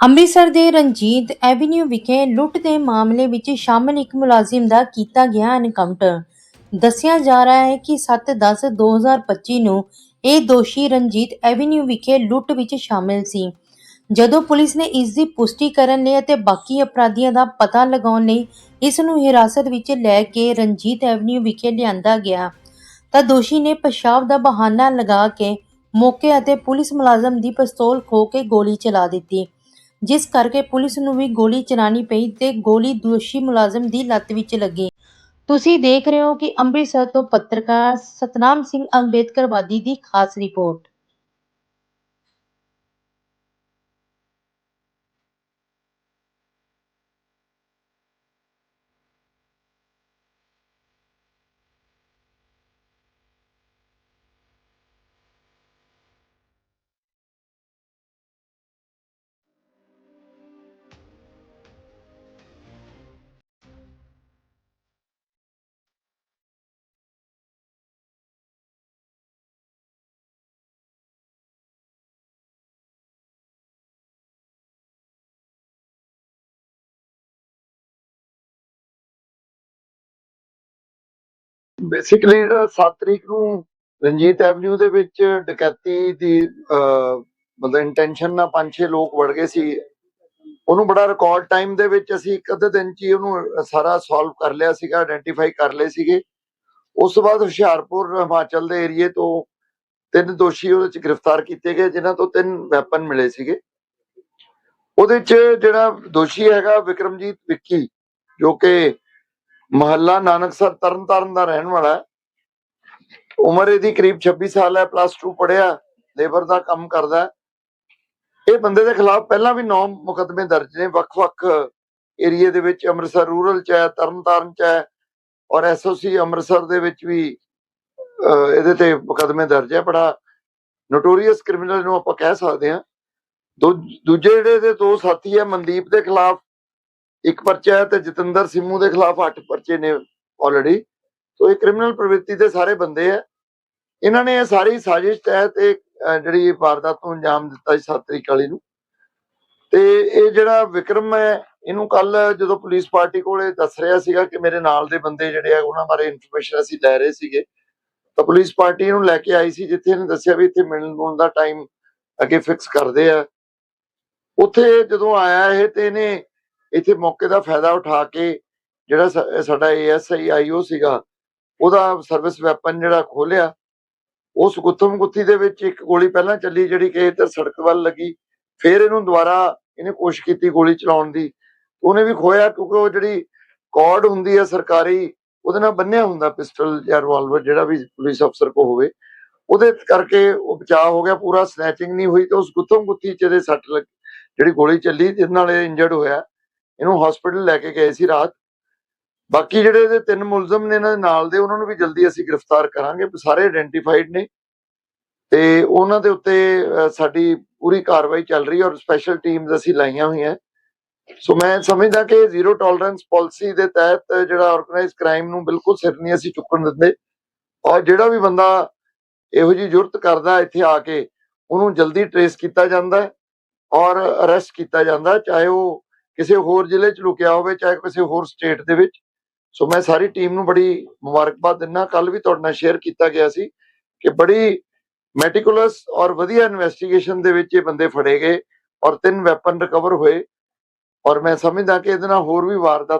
ਅੰਮ੍ਰਿਤਸਰ ਦੇ ਰਣਜੀਤ ਐਵੀਨਿਊ ਵਿਖੇ ਲੁੱਟ ਦੇ ਮਾਮਲੇ ਵਿੱਚ ਸ਼ਾਮਲ ਇੱਕ ਮੁਲਾਜ਼ਮ ਦਾ ਕੀਤਾ ਗਿਆ ਐਨਕਾਊਂਟਰ ਦੱਸਿਆ ਜਾ ਰਿਹਾ ਹੈ ਕਿ 7/10/2025 ਨੂੰ ਇਹ ਦੋਸ਼ੀ ਰਣਜੀਤ ਐਵੀਨਿਊ ਵਿਖੇ ਲੁੱਟ ਵਿੱਚ ਸ਼ਾਮਲ ਸੀ। ਜਦੋਂ ਪੁਲਿਸ ਨੇ ਇਸ ਦੀ ਪੁਸ਼ਟੀ ਕਰਨ ਲਈ ਅਤੇ ਬਾਕੀ ਅਪਰਾਧੀਆਂ ਦਾ ਪਤਾ ਲਗਾਉਣ ਲਈ ਇਸ ਨੂੰ ਹਿਰਾਸਤ ਵਿੱਚ ਲੈ ਕੇ ਰਣਜੀਤ ਐਵੀਨਿਊ ਵਿਖੇ ਲਿਆਂਦਾ ਗਿਆ, ਤਾਂ ਦੋਸ਼ੀ ਨੇ ਪਿਸ਼ਾਬ ਦਾ ਬਹਾਨਾ ਲਗਾ ਕੇ ਮੌਕੇ ਅਤੇ ਪੁਲਿਸ ਮੁਲਾਜ਼ਮ ਦੀ ਪਿਸਤੌਲ ਖੋ ਕੇ ਗੋਲੀ ਚਲਾ ਦਿੱਤੀ। ਜਿਸ ਕਰਕੇ ਪੁਲਿਸ ਨੂੰ ਵੀ ਗੋਲੀ ਚਲਾਣੀ ਪਈ ਤੇ ਗੋਲੀ ਦੋਸ਼ੀ ਮੁਲਾਜ਼ਮ ਦੀ ਲੱਤ ਵਿੱਚ ਲੱਗੀ। ਤੁਸੀਂ ਦੇਖ ਰਹੇ ਹੋ ਕਿ ਅੰਮ੍ਰਿਤਸਰ ਤੋਂ ਪੱਤਰਕਾਰ ਸਤਨਾਮ ਸਿੰਘ ਅੰਬੇਦਕਰਵਾਦੀ ਦੀ ਖਾਸ ਰਿਪੋਰਟ। ਬੇਸਿਕਲੀ 7 ਤਰੀਕ ਨੂੰ ਰਣਜੀਤ ਐਵਨਿਊ ਦੇ ਵਿੱਚ ਡਕੈਤੀ ਦੀ ਮਤਲਬ ਇੰਟੈਂਸ਼ਨ ਨਾਲ ਪੰਜ ਛੇ ਲੋਕ ਵੜ ਗਏ ਸੀ। ਉਹਨੂੰ ਬੜਾ ਰਿਕਾਰਡ ਟਾਈਮ ਦੇ ਵਿੱਚ ਅਸੀਂ ਇੱਕ ਅੱਧੇ ਦਿਨ ਚ ਹੀ ਉਹਨੂੰ ਸਾਰਾ ਸੋਲਵ ਕਰ ਲਿਆ ਸੀਗਾ ਆਇਡੈਂਟੀਫਾਈ ਕਰ ਲਏ ਸੀਗੇ। ਉਸ ਤੋਂ ਬਾਅਦ ਹੁਸ਼ਿਆਰਪੁਰ, ਹਿਮਾਚਲ ਦੇ ਏਰੀਏ ਤੋਂ ਤਿੰਨ ਦੋਸ਼ੀ ਉਹਦੇ ਚ ਗ੍ਰਿਫਤਾਰ ਕੀਤੇ ਗਏ, ਜਿਨ੍ਹਾਂ ਤੋਂ ਤਿੰਨ ਵੈਪਨ ਮਿਲੇ ਸੀਗੇ। ਉਹਦੇ ਚ ਜਿਹੜਾ ਦੋਸ਼ੀ ਹੈਗਾ ਵਿਕਰਮਜੀਤ ਵਿੱਕੀ, ਜੋ ਕਿ ਮਹੱਲਾ ਨਾਨਕਸਰ ਤਰਨਤਾਰਨ ਦਾ ਰਹਿਣ ਵਾਲਾ ਹੈ। ਉਮਰ ਇਹਦੀ ਕਰੀਬ 26 ਸਾਲ ਹੈ ਪਲੱਸ 2 ਪੜਿਆ ਲੇਬਰ ਦਾ ਕੰਮ ਕਰਦਾ ਇਹ ਬੰਦੇ ਦੇ ਖਿਲਾਫ ਪਹਿਲਾਂ ਵੀ 9 ਮੁਕੱਦਮੇ ਦਰਜ ਨੇ, ਵੱਖ-ਵੱਖ ਏਰੀਏ ਦੇ ਵਿੱਚ ਅੰਮ੍ਰਿਤਸਰ ਰੂਰਲ ਚ ਹੈ, ਤਰਨਤਾਰਨ ਚ ਹੈ ਔਰ ਐਸਓਸੀ ਅੰਮ੍ਰਿਤਸਰ ਦੇ ਵਿੱਚ ਵੀ ਇਹਦੇ ਤੇ ਮੁਕੱਦਮੇ ਦਰਜ ਹੈ। ਬੜਾ ਨੋਟੋਰੀਅਸ ਕ੍ਰਿਮੀਨਲ ਨੂੰ ਆਪਾਂ ਕਹਿ ਸਕਦੇ ਹਾਂ। ਦੂ- ਦੂਜੇ ਜਿਹੜੇ ਦੇ ਦੋ ਸਾਥੀ ਹੈ, ਮਨਦੀਪ ਦੇ ਖਿਲਾਫ ਇੱਕ ਪਰਚਾ ਹੈ ਤੇ ਜਤਿੰਦਰ ਸਿੰਮੂ ਦੇ ਖਿਲਾਫ 8 ਪਰਚੇ ਨੇ ਆਲਰੇਡੀ ਸੋ ਇਹ ਕ੍ਰਿਮੀਨਲ ਪ੍ਰਵਿਰਤੀ ਦੇ ਸਾਰੇ ਬੰਦੇ ਆ। ਇਹਨਾਂ ਨੇ ਇਹ ਸਾਰੀ ਸਾਜ਼ਿਸ਼ ਤਹਿਤ ਇਹ ਜਿਹੜੀ ਇਹ ਵਾਰਦਾਤ ਨੂੰ ਅੰਜਾਮ ਦਿੱਤਾ ਸੀ 7 ਤਰੀਕ ਵਾਲੀ ਨੂੰ। ਤੇ ਇਹ ਜਿਹੜਾ ਵਿਕਰਮ ਹੈ, ਇਹਨੂੰ ਕੱਲ ਜਦੋਂ ਪੁਲਿਸ ਪਾਰਟੀ ਕੋਲੇ ਦੱਸ ਰਿਹਾ ਸੀਗਾ ਕਿ ਮੇਰੇ ਨਾਲ ਦੇ ਬੰਦੇ ਜਿਹੜੇ ਆ, ਉਹਨਾਂ ਬਾਰੇ ਇਨਫੋਰਮੇਸ਼ਨ ਅਸੀਂ ਲੈ ਰਹੇ ਸੀਗੇ। ਤਾਂ ਪੁਲਿਸ ਪਾਰਟੀ ਇਹਨੂੰ ਲੈ ਕੇ ਆਈ ਸੀ, ਜਿੱਥੇ ਇਹਨੇ ਦੱਸਿਆ ਵੀ ਇੱਥੇ ਮਿਲਣ ਮੁਲਣ ਦਾ ਟਾਈਮ ਅੱਗੇ ਫਿਕਸ ਕਰਦੇ ਆ। ਉੱਥੇ ਜਦੋਂ ਆਇਆ ਇਹ ਤੇ ਇਹਨੇ ਇੱਥੇ ਮੌਕੇ ਦਾ ਫਾਇਦਾ ਉਠਾ ਕੇ ਜਿਹੜਾ ਸਾਡਾ ਏਐਸਆਈ ਆਈਓ ਸੀਗਾ, ਉਹਦਾ ਸਰਵਿਸ ਵੈਪਨ ਜਿਹੜਾ ਖੋਲਿਆ ਉਸ ਗੁੱਥਮ ਗੁੱਥੀ ਦੇ ਵਿੱਚ ਇੱਕ ਗੋਲੀ ਪਹਿਲਾਂ ਚੱਲੀ ਜਿਹੜੀ ਕਿ ਇੱਧਰ ਸੜਕ ਵੱਲ ਲੱਗੀ, ਫਿਰ ਇਹਨੂੰ ਦੁਬਾਰਾ ਇਹਨੇ ਕੋਸ਼ਿਸ਼ ਕੀਤੀ ਗੋਲੀ ਚਲਾਉਣ ਦੀ, ਉਹਨੇ ਵੀ ਖੋਇਆ ਕਿਉਂਕਿ ਉਹ ਜਿਹੜੀ ਕਾਰਡ ਹੁੰਦੀ ਹੈ ਸਰਕਾਰੀ, ਉਹਦੇ ਨਾਲ ਬੰਨਿਆ ਹੁੰਦਾ ਪਿਸਟਲ ਜਾਂ ਰਿਵਾਲਵਰ ਜਿਹੜਾ ਵੀ ਪੁਲਿਸ ਅਫਸਰ ਕੋ ਹੋਵੇ, ਉਹਦੇ ਕਰਕੇ ਉਹ ਬਚਾਅ ਹੋ ਗਿਆ, ਪੂਰਾ ਸਨੈਚਿੰਗ ਨਹੀਂ ਹੋਈ ਤੇ ਉਸ ਗੁੱਥਮ ਗੁੱਥੀ ਚ ਇਹਦੇ ਸੱਟ ਲੱਗ, ਜਿਹੜੀ ਗੋਲੀ ਚੱਲੀ ਜਿਸ ਨਾਲ ਇਹ ਇੰਜਰਡ ਹੋਇਆ ਇਹਨੂੰ ਹਸਪੀਟਲ ਲੈ ਕੇ ਗਏ ਸੀ ਰਾਤ। ਬਾਕੀ ਜਿਹੜੇ ਇਹਦੇ ਤਿੰਨ ਮੁਲਜ਼ਮ ਨੇ ਇਹਨਾਂ ਦੇ ਨਾਲ ਦੇ, ਉਹਨਾਂ ਨੂੰ ਵੀ ਜਲਦੀ ਅਸੀਂ ਗ੍ਰਿਫਤਾਰ ਕਰਾਂਗੇ, ਸਾਰੇ ਆਇਡੈਂਟੀਫਾਈਡ ਨੇ। ਤੇ ਉਹਨਾਂ ਦੇ ਉੱਤੇ ਸਾਡੀ ਪੂਰੀ ਕਾਰਵਾਈ ਚੱਲ ਰਹੀ ਹੈ ਔਰ ਸਪੈਸ਼ਲ ਟੀਮਸ ਅਸੀਂ ਲਾਈਆਂ ਹੋਈਆਂ। ਸੋ ਮੈਂ ਸਮਝਦਾ ਕਿ ਜ਼ੀਰੋ ਟੋਲਰੈਂਸ ਪਾਲਿਸੀ ਦੇ ਤਹਿਤ ਜਿਹੜਾ ਆਰਗੇਨਾਈਜ਼ ਕ੍ਰਾਈਮ ਨੂੰ ਬਿਲਕੁਲ ਸਿਰ ਨਹੀਂ ਅਸੀਂ ਚੁੱਕਣ ਦਿੰਦੇ। ਔਰ ਜਿਹੜਾ ਵੀ ਬੰਦਾ ਇਹੋ ਜਿਹੀ ਜੁਰਤ ਕਰਦਾ ਇੱਥੇ ਆ ਕੇ, ਉਹਨੂੰ ਜਲਦੀ ਟਰੇਸ ਕੀਤਾ ਜਾਂਦਾ ਔਰ ਅਰੈਸਟ ਕੀਤਾ ਜਾਂਦਾ ਚਾਹੇ ਉਹ ਕਿਸੇ ਹੋਰ ਜ਼ਿਲ੍ਹੇ 'ਚ ਲੁਕਿਆ ਹੋਵੇ, ਚਾਹੇ ਕਿਸੇ ਹੋਰ ਸਟੇਟ ਦੇ ਵਿੱਚ। ਸੋ ਮੈਂ ਸਾਰੀ ਟੀਮ ਨੂੰ ਬੜੀ ਮੁਬਾਰਕਬਾਦ ਦਿੰਦਾ। ਕੱਲ ਵੀ ਤੁਹਾਡੇ ਨਾਲ ਸ਼ੇਅਰ ਕੀਤਾ ਗਿਆ ਸੀ ਕਿ ਬੜੀ ਮੈਟੀਕੂਲਸ ਔਰ ਵਧੀਆ ਇਨਵੈਸਟੀਗੇਸ਼ਨ ਦੇ ਵਿੱਚ ਇਹ ਬੰਦੇ ਫੜੇ ਗਏ ਔਰ ਤਿੰਨ ਵੈਪਨ ਰਿਕਵਰ ਹੋਏ। ਔਰ ਮੈਂ ਸਮਝਦਾ ਕਿ ਇਹਦੇ ਨਾਲ ਹੋਰ ਵੀ ਵਾਰਦਾਤ